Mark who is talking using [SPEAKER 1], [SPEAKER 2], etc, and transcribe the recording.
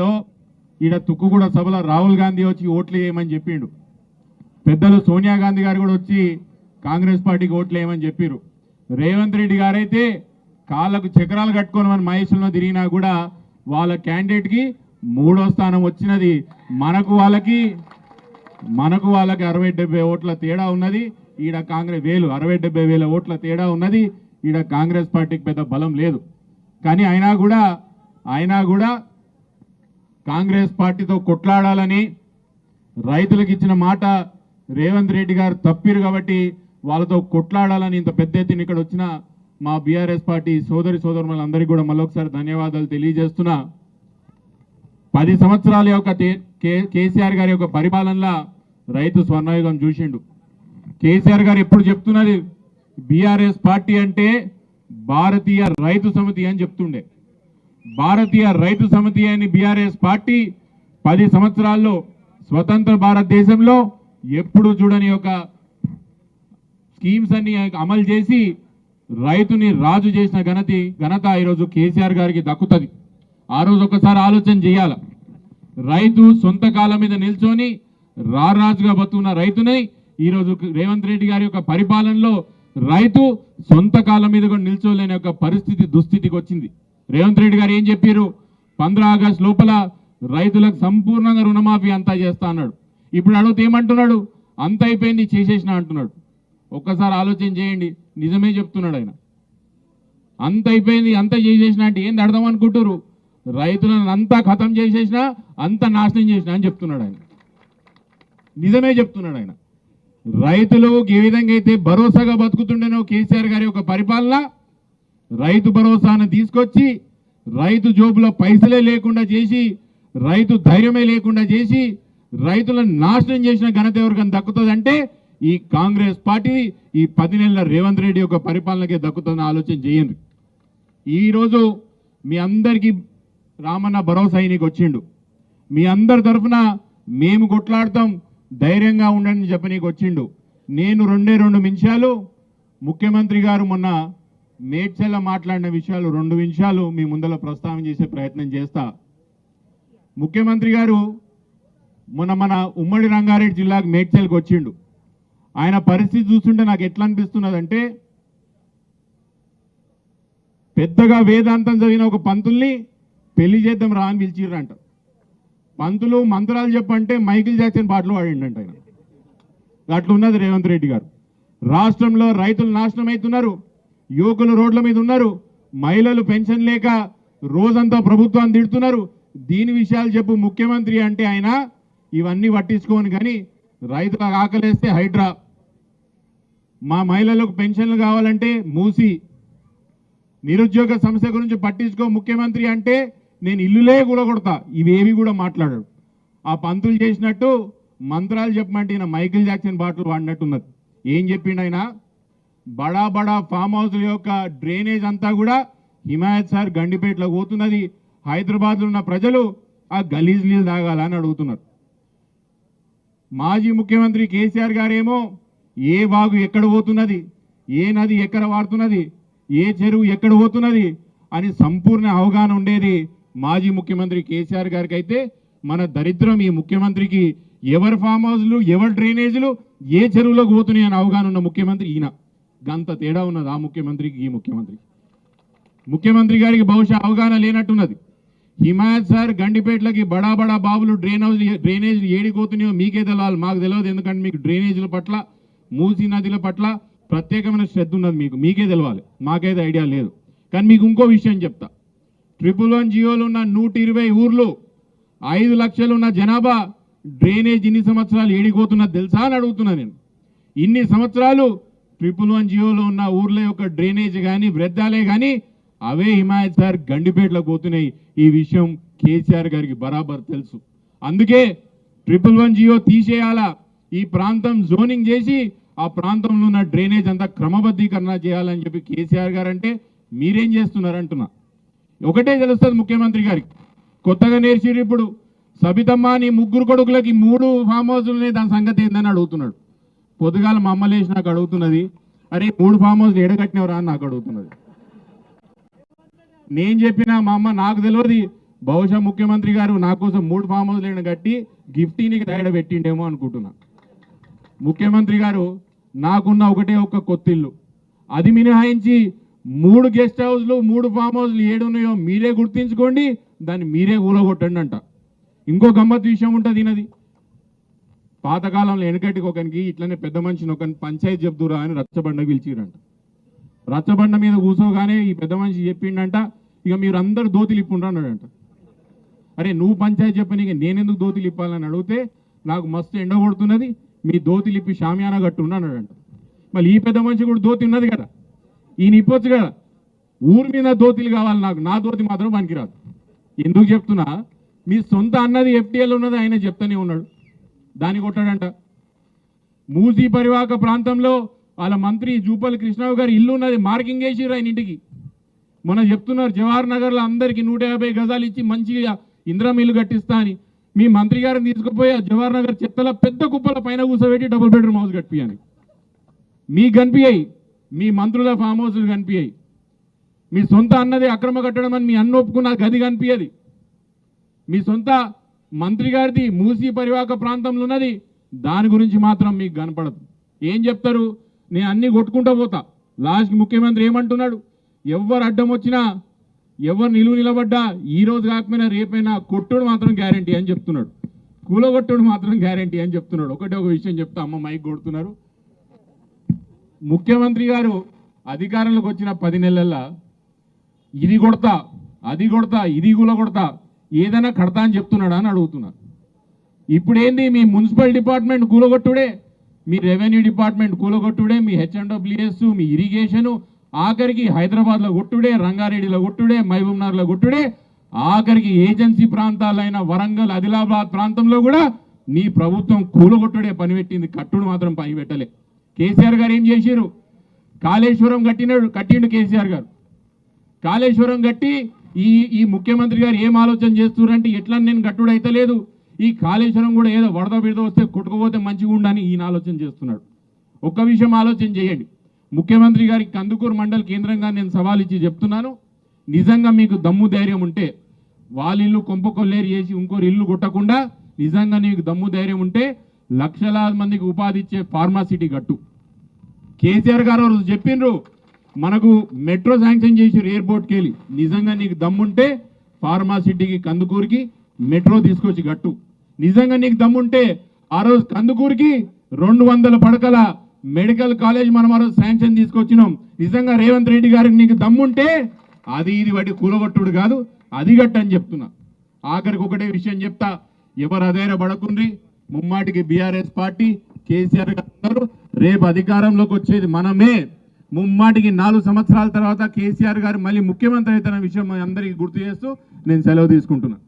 [SPEAKER 1] లో ఈడ తుక్కుగూడ సభలో రాహుల్ గాంధీ వచ్చి ఓట్లు వేయమని చెప్పిండు. పెద్దలు సోనియా గాంధీ గారు కూడా వచ్చి కాంగ్రెస్ పార్టీకి ఓట్లు వేయమని చెప్పారు రేవంత్ రెడ్డి గారైతే కాళ్ళకు చక్రాలు కట్టుకొని మన మహేశ్వరంలో తిరిగినా కూడా వాళ్ళ క్యాండిడేట్కి మూడో స్థానం వచ్చినది. మనకు వాళ్ళకి మనకు వాళ్ళకి అరవై డెబ్బై ఓట్ల తేడా ఉన్నది. ఈడ కాంగ్రెస్ వేలు అరవై డెబ్బై వేల ఓట్ల తేడా ఉన్నది. ఈడ కాంగ్రెస్ పార్టీకి పెద్ద బలం లేదు. కానీ అయినా కూడా అయినా కూడా కాంగ్రెస్ పార్టీతో కొట్లాడాలని రైతులకు ఇచ్చిన మాట రేవంత్ రెడ్డి గారు తప్పిరు కాబట్టి వాళ్ళతో కొట్లాడాలని ఇంత పెద్ద ఎత్తున ఇక్కడ వచ్చిన మా బీఆర్ఎస్ పార్టీ సోదరి సోదరులందరికీ కూడా మళ్ళొకసారి ధన్యవాదాలు తెలియజేస్తున్నా. పది సంవత్సరాల యొక్క కేసీఆర్ గారి యొక్క పరిపాలనలో రైతు స్వర్ణయుగం చూసిండు. కేసీఆర్ గారు ఎప్పుడు చెప్తున్నది బీఆర్ఎస్ పార్టీ అంటే భారతీయ రైతు సమితి అని చెప్తుండే. భారతీయ రైతు సమితి అని బీఆర్ఎస్ పార్టీ పది సంవత్సరాల్లో స్వతంత్ర భారతదేశంలో ఎప్పుడు చూడని ఒక స్కీమ్స్ అన్ని అమలు చేసి రైతుని రాజు చేసిన ఘనతి ఘనత ఈరోజు కేసీఆర్ గారికి దక్కుతుంది. ఆ రోజు ఒకసారి ఆలోచన చేయాల. రైతు సొంత కాలం మీద నిల్చొని రారాజుగా బతుకున్న రైతుని ఈరోజు రేవంత్ రెడ్డి గారి యొక్క పరిపాలనలో రైతు సొంత కాలం మీద కూడా నిల్చోలేని యొక్క పరిస్థితి దుస్థితికి వచ్చింది. రేవంత్ రెడ్డి గారు ఏం చెప్పారు? పంద్రా ఆగస్ట్ లోపల రైతులకు సంపూర్ణంగా రుణమాఫీ అంతా చేస్తా అన్నాడు. ఇప్పుడు అడిగితే ఏమంటున్నాడు? అంత అయిపోయింది చేసేసిన అంటున్నాడు. ఒక్కసారి ఆలోచన చేయండి. నిజమే చెప్తున్నాడు ఆయన. అంత అయిపోయింది అంత చేసేసిన అంటే ఏంది అర్థం అనుకుంటారు రైతులను అంతా ఖతం చేసేసిన అంత నాశనం చేసిన అని చెప్తున్నాడు ఆయన. నిజమే చెప్తున్నాడు ఆయన. రైతులు ఏ విధంగా అయితే భరోసాగా బతుకుతుండేనో కేసీఆర్ గారి యొక్క పరిపాలన రైతు భరోసాను తీసుకొచ్చి రైతు జోబులో పైసలే లేకుండా చేసి రైతు ధైర్యమే లేకుండా చేసి రైతులను నాశనం చేసిన ఘనత ఎవరికైనా దక్కుతుందంటే ఈ కాంగ్రెస్ పార్టీ ఈ పది నెలల రేవంత్ రెడ్డి యొక్క పరిపాలనకే దక్కుతుందని ఆలోచన చేయండి. ఈరోజు మీ అందరికీ రామన్న భరోసా ఆయనకి వచ్చిండు. మీ అందరి తరఫున మేము కొట్లాడతాం ధైర్యంగా ఉండండి చెప్పనీకి వచ్చిండు. నేను రెండే రెండు నిమిషాలు ముఖ్యమంత్రి గారు మొన్న మేడ్చల్ల మాట్లాడిన విషయాలు రెండు నిమిషాలు మీ ముందర ప్రస్తావన చేసే ప్రయత్నం చేస్తా. ముఖ్యమంత్రి గారు మొన్న మన ఉమ్మడి రంగారెడ్డి జిల్లాకు మేడ్చల్కి వచ్చిండు. ఆయన పరిస్థితి చూస్తుంటే నాకు ఎట్లా అనిపిస్తున్నదంటే పెద్దగా వేదాంతం చదివిన ఒక పంతుల్ని పెళ్ళి చేద్దాం రా అని పిలిచిర్రంట. పంతులు మంత్రాలు చెప్పంటే మైకిల్ జాక్సన్ పాటలు పాడిండంట ఆయన. అట్లున్నది రేవంత్ రెడ్డి గారు. రాష్ట్రంలో రైతులు నాశనం అవుతున్నారు. యువకులు రోడ్ల మీద ఉన్నారు. మహిళలు పెన్షన్ లేక రోజంతా ప్రభుత్వాన్ని తిడుతున్నారు. దీని విషయాలు చెప్పు ముఖ్యమంత్రి అంటే ఆయన. ఇవన్నీ పట్టించుకోను కానీ రైతులకు ఆకలేస్తే హైడ్రా. మా మహిళలకు పెన్షన్లు కావాలంటే మూసి. నిరుద్యోగ సమస్య గురించి పట్టించుకో ముఖ్యమంత్రి అంటే నేను ఇల్లులే కూడగొడతా ఇవేవి కూడా మాట్లాడాడు ఆ పంతులు చేసినట్టు మంత్రాలు చెప్పమంటే ఈయన మైకిల్ జాక్సన్ బాటలు వాడినట్టున్నది. ఏం చెప్పిండు ఆయన? బడా బడా ఫామ్ హౌస్ల యొక్క డ్రైనేజ్ అంతా కూడా హిమాయత్ సార్ గండిపేటలో పోతున్నది. హైదరాబాద్లో ఉన్న ప్రజలు ఆ గలీజ్ నీళ్ళు తాగాలని అడుగుతున్నారు. మాజీ ముఖ్యమంత్రి కేసీఆర్ గారేమో ఏ వాగు ఎక్కడ పోతున్నది? ఏ నది ఎక్కడ వాడుతున్నది? ఏ చెరువు ఎక్కడ పోతున్నది? అని సంపూర్ణ అవగాహన ఉండేది మాజీ ముఖ్యమంత్రి కేసీఆర్ గారికి అయితే మన దరిద్రం ఈ ముఖ్యమంత్రికి ఎవరి ఫామ్ హౌస్లు ఎవరి డ్రైనేజీలు ఏ చెరువులోకి పోతున్నాయి అని అవగాహన ఉన్న ముఖ్యమంత్రి ఈయన. గంత తేడా ఉన్నది ఆ ముఖ్యమంత్రికి ఈ ముఖ్యమంత్రికి. ముఖ్యమంత్రి గారికి బహుశా అవగాహన లేనట్టున్నది. హిమాయత్ సార్ గండిపేటలకి బడా బడా బాబులు డ్రైన్ హౌస్ డ్రైనేజ్ ఏడిపోతున్నాయో మీకే తెలవాలి. మాకు తెలియదు ఎందుకంటే మీకు డ్రైనేజీల పట్ల మూసీ నదుల పట్ల ప్రత్యేకమైన శ్రద్ధ ఉన్నది మీకు. మీకే తెలవాలి. మాకైతే ఐడియా లేదు. కానీ మీకు ఇంకో విషయం చెప్తా. ట్రిపుల్ వన్ జియోలు ఉన్న నూట ఇరవై ఊర్లు ఐదు లక్షలు ఉన్న జనాభా డ్రైనేజ్ ఇన్ని సంవత్సరాలు ఏడిపోతున్నది తెలుసా అని అడుగుతున్నా నేను. ఇన్ని సంవత్సరాలు ట్రిపుల్ వన్ జియోలో ఉన్న ఊర్ల యొక్క డ్రైనేజ్ కానీ వృద్ధాలే కానీ అవే హిమాయత్ సార్ గండిపేటలకు పోతున్నాయి. ఈ విషయం కేసీఆర్ గారికి బరాబర్ తెలుసు. అందుకే ట్రిపుల్ వన్ జియో తీసేయాలా. ఈ ప్రాంతం జోనింగ్ చేసి ఆ ప్రాంతంలో ఉన్న డ్రైనేజ్ అంతా క్రమబద్ధీకరణ చేయాలని చెప్పి కేసీఆర్ గారు అంటే మీరేం చేస్తున్నారు అంటున్నా ఒకటే తెలుస్తుంది ముఖ్యమంత్రి గారికి. కొత్తగా నేర్చిరు ఇప్పుడు సబితమ్మ నీ ముగ్గురు కొడుకులకి మూడు ఫామ్ హౌస్లునే దాని సంగతి ఏందని అడుగుతున్నాడు. పొద్దుగాల మా అమ్మ లేచి నాకు అడుగుతున్నది అరే మూడు ఫామ్ హౌస్ ఎడగట్టినవరా అని నాకు అడుగుతున్నది. నేను చెప్పిన మా అమ్మ నాకు తెలియదు బహుశా ముఖ్యమంత్రి గారు నా కోసం మూడు ఫామ్ హౌస్లను కట్టి గిఫ్టీనికి దగ్గర పెట్టిండేమో అనుకుంటున్నా. ముఖ్యమంత్రి గారు నాకున్న ఒకటే ఒక్క కొత్తిల్లు అది మినహాయించి మూడు గెస్ట్ హౌస్లు మూడు ఫామ్ హౌస్లు ఏడున్నాయో మీరే గుర్తించుకోండి దాన్ని మీరే కూలగొట్టండి అంట ఇంకో గమ్మత్ విషయం ఉంటుంది ఈయనది పాతకాలంలో వెనకటికి ఒకనికి ఇట్లనే పెద్ద మనిషిని ఒక పంచాయతీ చెప్తురా అని రచ్చబండ పిలిచిరంట రచ్చబండ మీద కూసోగానే ఈ పెద్ద మనిషి చెప్పిండంట ఇక మీరు అందరు దోతిలు ఇప్పుండ్రు అన్నాడంట. అరే నువ్వు పంచాయతీ చెప్పని నేనెందుకు దోతిలు ఇప్పాలని అడిగితే నాకు మస్తు ఎండ కొడుతున్నది మీ దోతిలు ఇప్పి షామియానా కట్టుండు అన్నాడంట. మళ్ళీ ఈ పెద్ద మనిషి కూడా దోతి ఉన్నది కదా ఈయన ఇప్పొచ్చు కదా. ఊరి మీద దోతిలు కావాలి నాకు నా దోతి మాత్రం పనికిరాదు. ఎందుకు చెప్తున్నా మీ సొంత అన్నది ఎఫ్టీఎల్ ఉన్నది ఆయన చెప్తానే ఉన్నాడు. దాన్ని కొట్టాడంట. మూసీ పరివాహక ప్రాంతంలో వాళ్ళ మంత్రి జూపల్లి కృష్ణారావు గారి ఇల్లు ఉన్నది మార్కింగ్ వేసిర్రు ఆయన ఇంటికి. మొన్న చెప్తున్నారు జవహర్ నగర్లో అందరికి నూట యాభై గజాలు ఇచ్చి మంచిగా ఇంద్రం ఇల్లు కట్టిస్తా అని. మీ మంత్రి గారిని తీసుకుపోయి జవహర్ నగర్ చెత్తల పెద్ద కుప్పల పైన కూర్చోబెట్టి డబుల్ బెడ్రూమ్ హౌస్ కట్టియాని మీ కనిపించాయి మీ మంత్రుల ఫామ్ హౌస్లు కనిపించాయి మీ సొంత అన్నది అక్రమ కట్టడం అని మీ అన్న ఒప్పుకున్న గది కనిపించదు మీ సొంత మంత్రి గారిది మూసీ పరివాహక ప్రాంతంలో ఉన్నది దాని గురించి మాత్రం మీకు కనపడదు. ఏం చెప్తారు? నేను అన్ని కొట్టుకుంటూ పోతా. లాస్ట్ ముఖ్యమంత్రి ఏమంటున్నాడు? ఎవరు అడ్డం వచ్చినా ఎవరు నిలువు నిలబడ్డా ఈ రోజు కాకపోయినా రేపైనా కొట్టుడు మాత్రం గ్యారంటీ అని చెప్తున్నాడు. కూలగొట్టుడు మాత్రం గ్యారంటీ అని చెప్తున్నాడు. ఒకటే ఒక విషయం చెప్తా అమ్మ మైక్ కొడుతున్నారు. ముఖ్యమంత్రి గారు అధికారంలోకి వచ్చిన పది నెలల్లో ఇది కొడతా అది కొడతా ఇది కూల కొడతా ఏదైనా కడతా అని చెప్తున్నాడా అని అడుగుతున్నాను. ఇప్పుడేంది మీ మున్సిపల్ డిపార్ట్మెంట్ కూలగొట్టుడే మీ రెవెన్యూ డిపార్ట్మెంట్ కూలగొట్టుడే మీ హెచ్ఎండబ్ల్యూఎస్ మీ ఇరిగేషను ఆఖరికి హైదరాబాద్లో కొట్టుడే రంగారెడ్డిలో కొట్టుడే మహబూబ్నగర్లో కొట్టుడే ఆఖరికి ఏజెన్సీ ప్రాంతాలైన వరంగల్ ఆదిలాబాద్ ప్రాంతంలో కూడా నీ ప్రభుత్వం కూలగొట్టుడే పని పెట్టింది కట్టుడు మాత్రం పని పెట్టలే. కేసీఆర్ గారు ఏం చేశారు కాళేశ్వరం కట్టినాడు కట్టిండు కేసీఆర్ గారు. కాళేశ్వరం కట్టి ఈ ఈ ముఖ్యమంత్రి గారు ఏం ఆలోచన చేస్తున్నారంటే ఎట్లా నేను గట్టుడు లేదు ఈ కాళేశ్వరం కూడా ఏదో వరద బిడద వస్తే కొట్టుకుపోతే మంచిగా ఉండని ఈయన ఆలోచన చేస్తున్నాడు. ఒక్క విషయం ఆలోచన చేయండి. ముఖ్యమంత్రి గారికి కందుకూరు మండల కేంద్రంగా నేను సవాల్ ఇచ్చి చెప్తున్నాను. నిజంగా మీకు దమ్ము ధైర్యం ఉంటే వాళ్ళ ఇల్లు కొంప కొల్లేరు చేసి ఇంకోరు ఇల్లు కొట్టకుండా నిజంగా నీకు దమ్ము ధైర్యం ఉంటే లక్షలాది మందికి ఉపాధి ఇచ్చే ఫార్మాసిటీ గట్టు కేసీఆర్ గారు చెప్పినరు చెప్పిండ్రు మనకు మెట్రో శాంక్షన్ చేసారు ఎయిర్పోర్ట్కి వెళ్ళి నిజంగా నీకు దమ్ముంటే ఫార్మా సిటీకి మెట్రో తీసుకొచ్చి గట్టు నిజంగా నీకు దమ్ముంటే ఆ రోజు కందుకూరికి రెండు వందల పడకల మెడికల్ కాలేజ్ మనం ఆ రోజు శాంక్షన్ తీసుకొచ్చినాం. నిజంగా రేవంత్ రెడ్డి గారికి నీకు దమ్ముంటే అది ఇది వాటి కూలగొట్టుడు కాదు అది గట్టు అని చెప్తున్నా. ఆఖరికి ఒకటే విషయం చెప్తా ఎవరు అదైనా పడకుండ్రి? ముమ్మాటికి బీఆర్ఎస్ పార్టీ కేసీఆర్ గారు రేపు అధికారంలోకి వచ్చేది మనమే. ముమ్మాటికి నాలుగు సంవత్సరాల తర్వాత కేసీఆర్ గారు మళ్ళీ ముఖ్యమంత్రి అవుతున్న విషయం అందరికీ గుర్తు చేస్తూ నేను సెలవు తీసుకుంటున్నాను